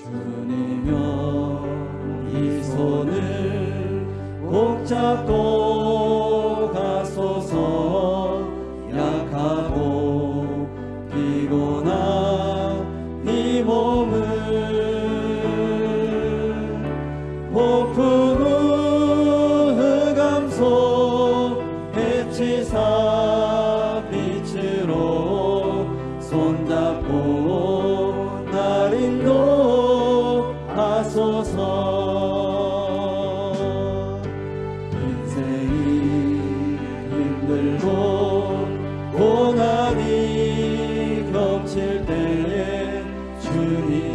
주님여 이 손을 꼭 잡고 가소서. 약하고 피곤한 이 몸을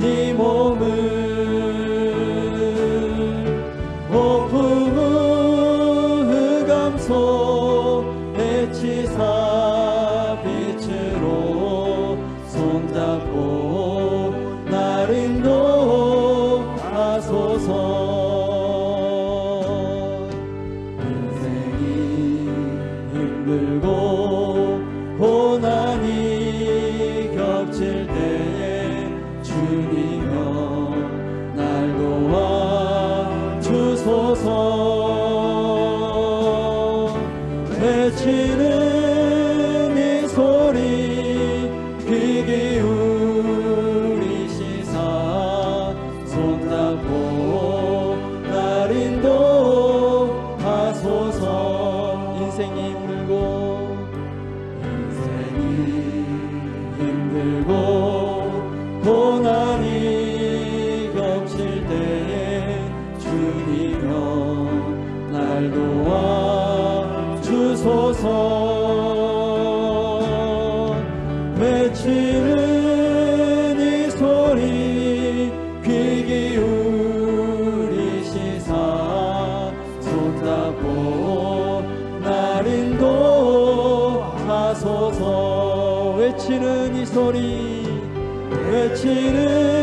이 몸을. 폭풍 외치는 이 소리 귀 기울이시사. 손 잡고 날 인도하소서. 인생이 힘들고 인생이 힘들고 날 도와 주소서. 외치는 이 소리 귀 기울이시사. 손잡고 날 인도하소서. 외치는 이 소리 외치는